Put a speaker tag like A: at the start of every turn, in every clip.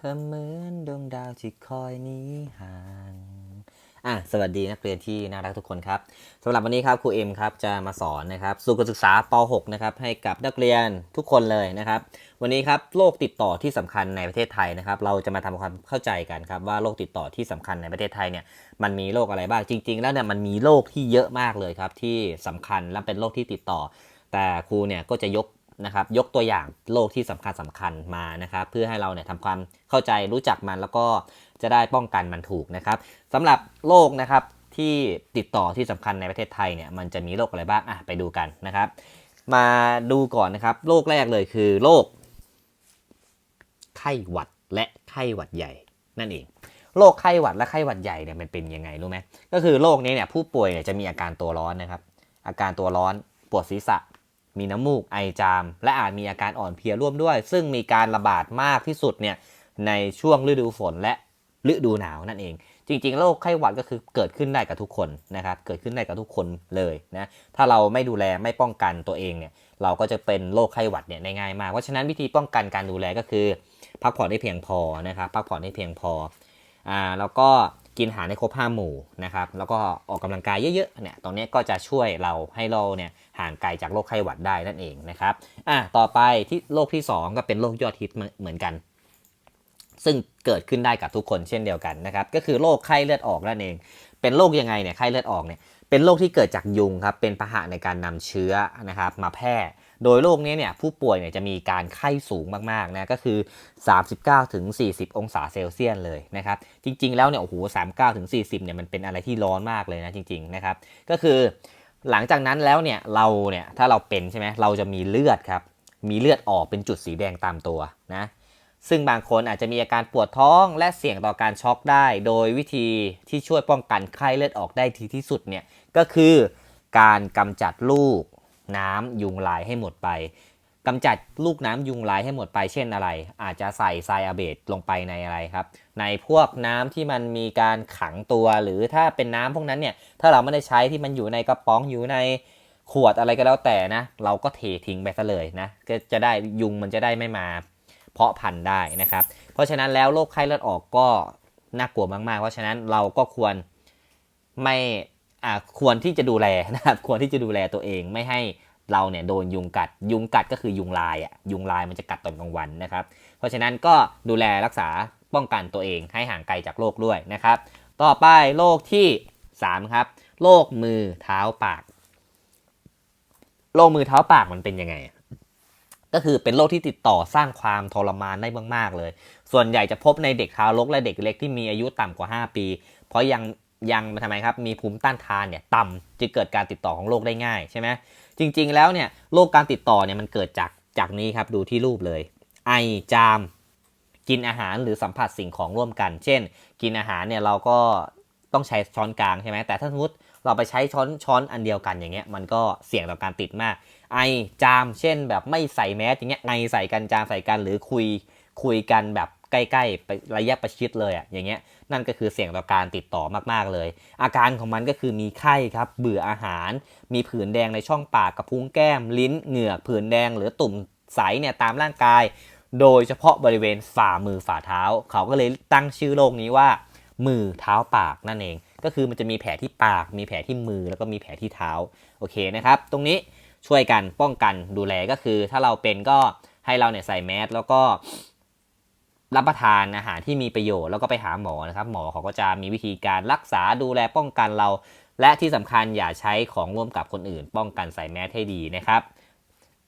A: เธอเหมือนดวงดาวที่คอยหนี้ห่างอะสวัสดีนักเรียนที่น่ารักทุกคนครับสำหรับวันนี้ครับครูเอ็มครับจะมาสอนนะครับสู่การศึกษาป .6 นะครับให้กับนักเรียนทุกคนเลยนะครับ วันนี้ครับโรคติดต่อที่สำคัญในประเทศไทยนะครับ เราจะมาทำความเข้าใจกันครับว่าโรคติดต่อที่สำคัญในประเทศไทยเนี่ยมันมีโรคอะไรบ้างจริง ๆ แล้วเนี่ยมันมีโรคที่เยอะมากเลยครับที่สำคัญและเป็นโรคที่ติดต่อ แต่ครูเนี่ยก็จะยก นะครับยกตัวอย่างโรคที่สำคัญสำคัญมานะครับเพื่อให้เราเนี่ยทำความเข้าใจรู้จักมันแล้วก็จะได้ป้องกันมันถูกนะครับสำหรับโรคนะครับที่ติดต่อที่สำคัญในประเทศไทยเนี่ยมันจะมีโรคอะไรบ้างอะไปดูกันนะครับ มาดูก่อนนะครับโรคแรกเลยคือโรคไข้หวัดและไข้หวัดใหญ่นั่นเองโรคไข้หวัดและไข้หวัดใหญ่เนี่ยมันเป็นยังไงรู้ไหมก็คือโรคนี้เนี่ยผู้ป่วยเนี่ยจะมีอาการตัวร้อนนะครับ อาการตัวร้อนปวดศีรษะ มีน้ำมูกไอจาม และอาจมีอาการอ่อนเพลียร่วมด้วย ซึ่งมีการระบาดมากที่สุดเนี่ยในช่วงฤดูฝนและฤดูหนาวนั่นเอง จริงๆโรคไข้หวัดก็คือเกิดขึ้นได้กับทุกคนนะครับเกิดขึ้นได้กับทุกคนเลยนะถ้าเราไม่ดูแลไม่ป้องกันตัวเองเนี่ยเราก็จะเป็นโรคไข้หวัดเนี่ยได้ง่ายมากเพราะฉะนั้นวิธีป้องกันการดูแลก็คือ พักผ่อนได้เพียงพอนะครับพักผ่อนได้เพียงพออ่าแล้วก็ กินอาหารในครบห้าหมู่นะครับ แล้วก็ออกกำลังกายเยอะๆเนี่ยตรงนี้ก็จะช่วยเราให้เราเนี่ยห่างไกลจากโรคไข้หวัดได้นั่นเองนะครับอะต่อไปที่โรคที่ 2 ก็เป็นโรคยอดฮิตเหมือนกัน ซึ่งเกิดขึ้นได้กับทุกคนเช่นเดียวกันนะครับ ก็คือโรคไข้เลือดออกนั่นเอง เป็นโรคยังไงเนี่ยไข้เลือดออกเนี่ยเป็นโรคที่เกิดจากยุงครับเป็นพาหะในการนำเชื้อนะครับมาแพร่ โดยโรคนี้เนี่ยผู้ป่วยเนี่ยจะมีการไข้สูงมากๆนะก็คือ 39-40 องศาเซลเซียสเลยนะครับจริง ๆ แล้วเนี่ยโอ้โห39-40เนี่ยมันเป็นอะไรที่ร้อนมากเลยนะจริงๆนะครับก็คือหลังจากนั้นแล้วเนี่ยเราเนี่ยถ้าเราเป็นใช่ไหมเราจะมีเลือดครับมีเลือดออกเป็นจุดสีแดงตามตัวนะซึ่งบางคนอาจจะมีอาการปวดท้องและเสี่ยงต่อการช็อกได้ โดยวิธีที่ช่วยป้องกันไข้เลือดออกได้ทีที่สุดเนี่ยก็คือการกำจัดลูก น้ำยุงลายให้หมดไปกำจัดลูกน้ำยุงลายให้หมดไปเช่นอะไร อาจจะใส่ไซอาเบตลงไปในอะไรครับ ในพวกน้ำที่มันมีการขังตัว หรือถ้าเป็นน้ำพวกนั้นเนี่ยถ้าเราไม่ได้ใช้ที่มันอยู่ในกระป๋องอยู่ในขวดอะไรก็แล้วแต่นะ เราก็เททิ้งไปซะเลยนะก็จะได้ยุงมันจะได้ไม่มา เพาะพันธุ์ได้นะครับ เพราะฉะนั้นแล้วโรคไข้เลือดออกก็น่ากลัวมากๆ เพราะฉะนั้นเราก็ควรไม่ ควรที่จะดูแลนะครับควรที่จะดูแลตัวเองไม่ให้เราเนี่ยโดนยุงกัด ยุงกัดก็คือยุงลายอะยุงลายมันจะกัดตอนกลางวันนะครับ เพราะฉะนั้นก็ดูแลรักษาป้องกันตัวเองให้ห่างไกลจากโรคด้วยนะครับ ต่อไปโรคที่ 3 ครับโรคมือเท้าปากโรคมือเท้าปากมันเป็นยังไง ก็คือเป็นโรคที่ติดต่อสร้างความทรมานได้มาก ๆ เลย ส่วนใหญ่จะพบในเด็กทารกและเด็กเล็กที่มีอายุต่ำกว่า 5 ปี เพราะยัง ยังทำไมครับ มีภูมิต้านทานเนี่ยต่ำจะเกิดการติดต่อของโรคได้ง่ายใช่ไหมจริง ๆ แล้วเนี่ยโรคการติดต่อเนี่ยมันเกิดจากจากนี้ครับดูที่รูปเลย ไอจามกินอาหารหรือสัมผัสสิ่งของร่วมกัน เช่น กินอาหารเนี่ยเราก็ต้องใช้ช้อนกลางใช่ไหมแต่ถ้าสมมติเราไปใช้ช้อนช้อนอันเดียวกันอย่างเงี้ยมันก็เสี่ยงต่อการติดมาก ไอจาม เช่นแบบไม่ใส่แมสอย่างเงี้ยไอใส่กันจามใส่กันหรือคุยคุยกันแบบ ใกล้ๆไประยะประชิดเลยอะ่ะอย่างเงี้ยนั่นก็คือเสี่ยงต่อการติดต่อมากๆเลย อาการของมันก็คือมีไข้ครับเบื่ออาหาร มีผื่นแดงในช่องปากกระพุ้งแก้ม ลิ้นเหงือกผื่นแดง หรือตุ่มใสเนี่ยตามร่างกาย โดยเฉพาะบริเวณฝ่ามือฝ่าเท้า เขาก็เลยตั้งชื่อโรคนี้ว่า มือเท้าปากนั่นเอง ก็คือมันจะมีแผลที่ปาก มีแผลที่มือแล้วก็มีแผลที่เท้าโอเคนะครับ ตรงนี้ช่วยกันป้องกันดูแลก็คือ ถ้าเราเป็นก็ให้เราเนี่ยใส่แมสแล้วก็ รับประทานอาหารที่มีประโยชน์แล้วก็ไปหาหมอนะครับ หมอเขาก็จะมีวิธีการรักษาดูแลป้องกันเรา และที่สำคัญอย่าใช้ของร่วมกับคนอื่น ป้องกันใส่แมสให้ดีนะครับ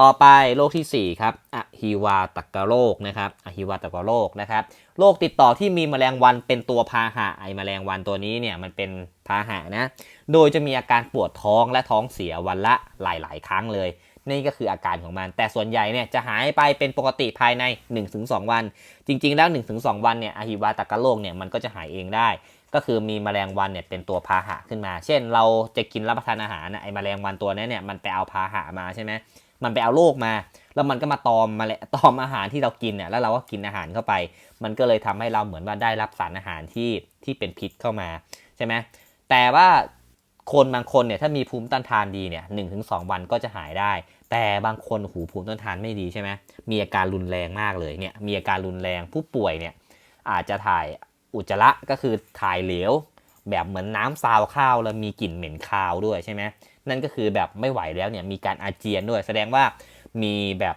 A: ต่อไปโรคที่ 4 ครับอะฮิวาตกโรคนะครับอะฮิวาตกโรคนะครับโรคติดต่อที่มีแมลงวันเป็นตัวพาหะไอแมลงวันตัวนี้เนี่ยมันเป็นพาหะนะโดยจะมีอาการปวดท้องและท้องเสียวันละหลาย ๆ ครั้งเลย นี่ก็คืออาการของมัน แต่ส่วนใหญ่เนี่ยจะหายไปเป็นปกติภายใน 1-2 วัน จริง ๆ แล้ว 1-2 วันเนี่ยอะฮิวาตกโรคเนี่ยมันก็จะหายเองได้ ก็คือมีแมลงวันเนี่ยเป็นตัวพาหะขึ้นมา เช่น เราจะกินรับประทานอาหารนะไอแมลงวันตัวนี้เนี่ยมันไปเอาพาหะมาใช่ไหมมันไปเอาโรคมา แล้วมันก็มาตอมมาแหละตอมอาหารที่เรากินเนี่ยแล้วเราก็กินอาหารเข้าไป มันก็เลยทำให้เราเหมือนว่าได้รับสารอาหารที่ที่เป็นพิษเข้ามาใช่ไหมแต่ว่า คนบางคนเนี่ยถ้ามีภูมิต้านทานดีเนี่ยหนึ่งถึงสองวันก็จะหายได้ แต่บางคนหูภูมิต้านทานไม่ดีใช่ไหมมีอาการรุนแรงมากเลยเนี่ยมีอาการรุนแรงผู้ป่วยเนี่ยอาจจะถ่ายอุจจาระก็คือถ่ายเหลว แบบเหมือนน้ำซาวข้าวแล้วมีกลิ่นเหม็นคาวด้วยใช่ไหมนั่นก็คือแบบไม่ไหวแล้วเนี่ยมีการอาเจียนด้วย แสดงว่ามีแบบ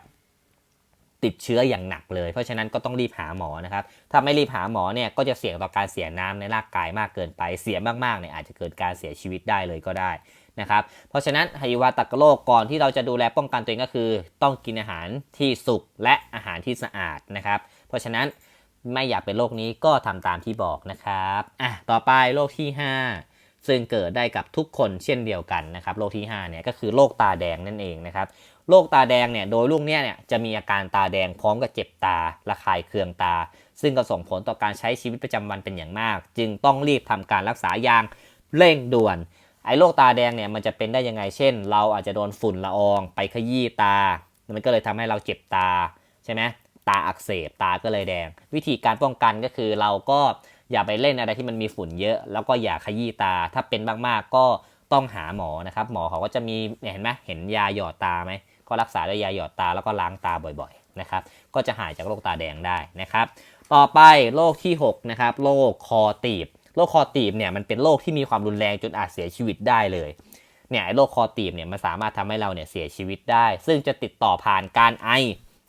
A: ติดเชื้ออย่างหนักเลย เพราะฉะนั้นก็ต้องรีบหาหมอนะครับ ถ้าไม่รีบหาหมอเนี่ยก็จะเสี่ยงต่อการเสียน้ำในร่างกายมากเกินไป เสียมากๆเนี่ยอาจจะเกิดการเสียชีวิตได้เลยก็ได้นะครับ เพราะฉะนั้นไฮวาตากโรคก่อนที่เราจะดูแลป้องกันตัวเองก็คือ ต้องกินอาหารที่สุกและอาหารที่สะอาดนะครับ เพราะฉะนั้นไม่อยากเป็นโรคนี้ก็ทำตามที่บอกนะครับอะต่อไปโรคที่ 5ซึ่งเกิดได้กับทุกคนเช่นเดียวกันนะครับโรคที่5เนี่ยก็คือโรคตาแดงนั่นเองนะครับ โรคตาแดงเนี่ย โดยลูกเนี่ยเนี่ยจะมีอาการตาแดงพร้อมกับเจ็บตาระคายเคืองตา ซึ่งก็ส่งผลต่อการใช้ชีวิตประจำวันเป็นอย่างมาก จึงต้องรีบทำการรักษาอย่างเร่งด่วน ไอ้โรคตาแดงเนี่ยมันจะเป็นได้ยังไง เช่น เราอาจจะโดนฝุ่นละออง ไปขยี้ตา มันก็เลยทำให้เราเจ็บตาใช่ไหมตาอักเสบตาก็เลยแดง วิธีการป้องกันก็คือเราก็อย่าไปเล่นอะไรที่มันมีฝุ่นเยอะ แล้วก็อย่าขยี้ตา ถ้าเป็นมากๆก็ต้องหาหมอนะครับ หมอเขาก็จะมีเห็นไหมเห็นยาหยอดตาไหม ก็รักษาด้วยยาหยอดตาแล้วก็ล้างตาบ่อยๆนะครับก็จะหายจากโรคตาแดงได้นะครับต่อไปโรคที่6นะครับโรคคอตีบโรคคอตีบเนี่ยมันเป็นโรคที่มีความรุนแรงจนอาจเสียชีวิตได้เลยเนี่ยไอ้โรคคอตีบเนี่ยมันสามารถทำให้เราเนี่ยเสียชีวิตได้ ซึ่งจะติดต่อผ่านการไอ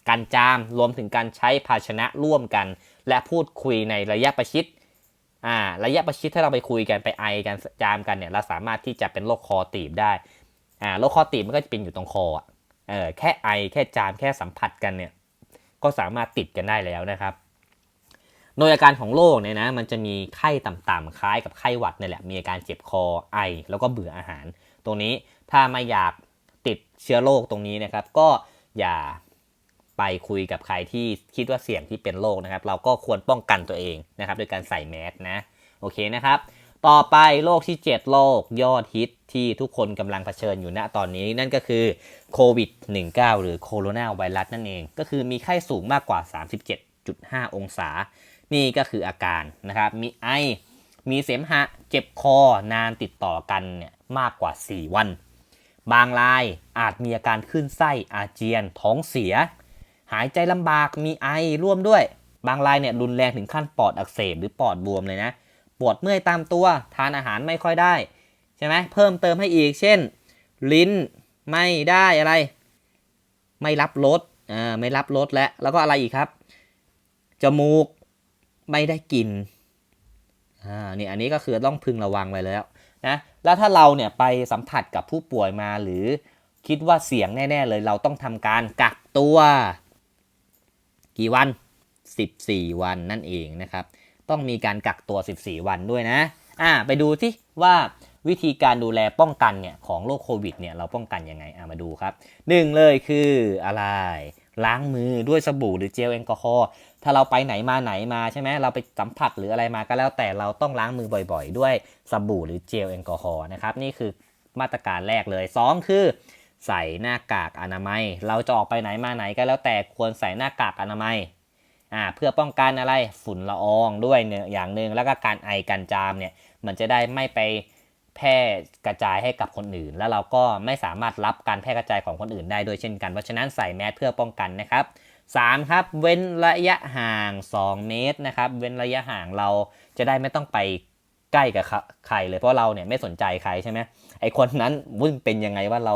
A: การจาม รวมถึงการใช้ภาชนะร่วมกัน และพูดคุยในระยะประชิดอ่าระยะประชิดถ้าเราไปคุยกันไปไอกันจามกันเนี่ยเราสามารถที่จะเป็นโรคคอตีบได้อ่าโรคคอตีบมันก็จะเป็นอยู่ตรงคออะ เออแค่ไอแค่จามแค่สัมผัสกันเนี่ยก็สามารถติดกันได้แล้วนะครับ โดยอาการของโรคเนี่ยนะมันจะมีไข้ต่ำๆคล้ายกับไข้หวัดนี่แหละมีอาการเจ็บคอไอ แล้วก็เบื่ออาหาร ตรงนี้ถ้าไม่อยากติดเชื้อโรคตรงนี้นะครับ ก็อย่าไปคุยกับใครที่คิดว่าเสี่ยงที่เป็นโรคนะครับ เราก็ควรป้องกันตัวเองนะครับโดยการใส่แมสนะโอเคนะครับ ต่อไปโรคที่ 7 โรคยอดฮิตที่ทุกคนกำลังเผชิญอยู่ณตอนนี้นั่นก็คือโควิด -19 หรือโคโรนาไวรัสนั่นเอง ก็คือมีไข้สูงมากกว่า 37.5 องศา นี่ก็คืออาการนะครับ มีไอ มีเสมหะ เจ็บคอนานติดต่อกันเนี่ยมากกว่า 4 วัน บางรายอาจมีอาการขึ้นไส้อาเจียน ท้องเสีย หายใจลำบากมีไอร่วมด้วย บางรายเนี่ยรุนแรงถึงขั้นปอดอักเสบหรือปอดบวมเลยนะ ปวดเมื่อยตามตัว ทานอาหารไม่ค่อยได้ ใช่ไหมเพิ่มเติมให้อีก เช่น ลิ้นไม่ได้อะไร ไม่รับรสอ่าไม่รับรสและแล้วก็อะไรอีกครับ จมูกไม่ได้กลิ่นอ่านี่อันนี้ก็คือต้องพึงระวังไว้แล้วนะแล้วถ้าเราเนี่ยไปสัมผัสกับผู้ป่วยมาหรือคิดว่าเสี่ยงแน่ ๆ เลยเราต้องทำการกักตัว กี่วัน 14 วันนั่นเองนะครับ ต้องมีการกักตัว 14 วันด้วยนะอ่าไปดูที่ว่าวิธีการดูแลป้องกันเนี่ยของโรคโควิดเนี่ยเราป้องกันยังไงอ่ามาดูครับหนึ่งเลยคืออะไรล้างมือด้วยสบู่หรือเจลแอลกอฮอล์ถ้าเราไปไหนมาไหนมาใช่ไหมเราไปสัมผัสหรืออะไรมาก็แล้วแต่เราต้องล้างมือบ่อยๆ ด้วยสบู่หรือเจลแอลกอฮอล์นะครับนี่คือมาตรการแรกเลย 2 คือ ใส่หน้ากากอนามัย เราจะออกไปไหนมาไหนก็แล้วแต่ควรใส่หน้ากากอนามัย อ่าเพื่อป้องกันอะไรฝุ่นละอองด้วยเนี่ยอย่างหนึ่งแล้วก็การไอการจามเนี่ยมันจะได้ไม่ไปแพร่กระจายให้กับคนอื่น แล้วเราก็ไม่สามารถรับการแพร่กระจายของคนอื่นได้ด้วยเช่นกันเพราะฉะนั้นใส่แมสเพื่อป้องกันนะครับ 3 ครับเว้นระยะห่าง 2 เมตรนะครับ เว้นระยะห่างเราจะได้ไม่ต้องไปใกล้กับใครเลยเพราะเราเนี่ยไม่สนใจใครใช่ไหมไอคนนั้นวุ่นเป็นยังไงว่าเรา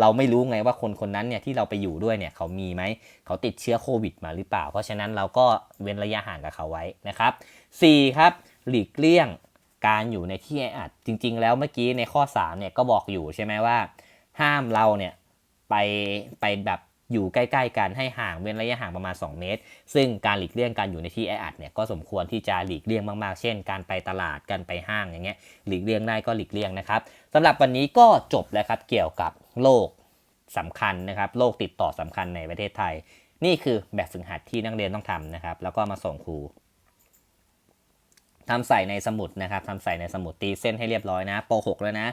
A: เราไม่รู้ไงว่าคนคนนั้นเนี่ยที่เราไปอยู่ด้วยเนี่ยเขามีไหมเขาติดเชื้อโควิดมาหรือเปล่า เพราะฉะนั้นเราก็เว้นระยะห่างกับเขาไว้นะครับ 4. ครับหลีกเลี่ยงการอยู่ในที่แออัดจริง ๆ แล้วเมื่อกี้ในข้อ3เนี่ยก็บอกอยู่ใช่ไหมว่า ห้ามเราเนี่ยไปไปแบบอยู่ใกล้ๆกันให้ห่างเว้นระยะห่างประมาณ 2 เมตร ซึ่งการหลีกเลี่ยงการอยู่ในที่แออัดเนี่ยก็สมควรที่จะหลีกเลี่ยงมากๆ เช่น การไปตลาดการไปห้างอย่างเงี้ยหลีกเลี่ยงได้ก็หลีกเลี่ยงนะครับสำหรับวันนี้ก็จบแล้วครับเกี่ยวกับ โรคสำคัญนะครับโรคติดต่อสำคัญในประเทศไทย นี่คือแบบฝึกหัดที่นักเรียนต้องทำนะครับ แล้วก็มาส่งครูทำใส่ในสมุดนะครับทำใส่ในสมุดตีเส้นให้เรียบร้อยนะป .6 แล้วนะ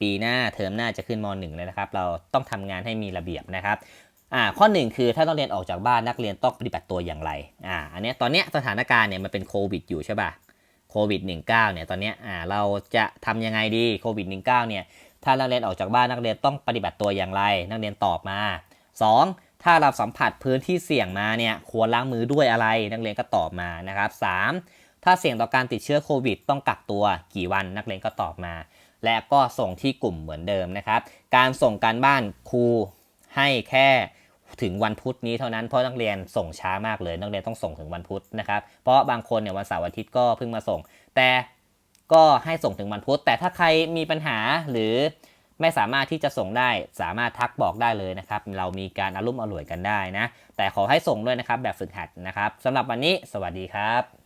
A: ปีหน้าเทอมหน้าจะขึ้นม .1 เลยนะครับ เราต้องทำงานให้มีระเบียบนะครับอ่าข้อหนึ่งคือถ้าต้องเรียนออกจากบ้านนักเรียนต้องปฏิบัติตัวอย่างไรอ่าอันนี้ตอนนี้สถานการณ์เนี่ยมันเป็นโควิดอยู่ใช่ป่ะโควิด -19 เนี่ยตอนนี้อ่าเราจะทำยังไงดีโควิด -19 เนี่ย ถ้านักเรียนออกจากบ้านนักเรียนต้องปฏิบัติตัวอย่างไร นักเรียนตอบมา 2. ถ้าเราสัมผัสพื้นที่เสี่ยงมาเนี่ยควรล้างมือด้วยอะไร นักเรียนก็ตอบมานะครับสามถ้าเสี่ยงต่อการติดเชื้อโควิด ต้องกักตัวกี่วันนักเรียนก็ตอบมา และก็ส่งที่กลุ่มเหมือนเดิมนะครับ การส่งการบ้านครูให้แค่ถึงวันพุธนี้เท่านั้นเพราะนักเรียนส่งช้ามากเลยนักเรียนต้องส่งถึงวันพุธนะครับเพราะบางคนเนี่ยวันเสาร์อาทิตย์ก็เพิ่งมาส่ง แต่ ก็ให้ส่งถึงวันพุธแต่ถ้าใครมีปัญหาหรือไม่สามารถที่จะส่งได้สามารถทักบอกได้เลยนะครับ เรามีการอารุ่มอร่วยกันได้นะ แต่ขอให้ส่งด้วยนะครับแบบฝึกหัดนะครับสำหรับวันนี้สวัสดีครับ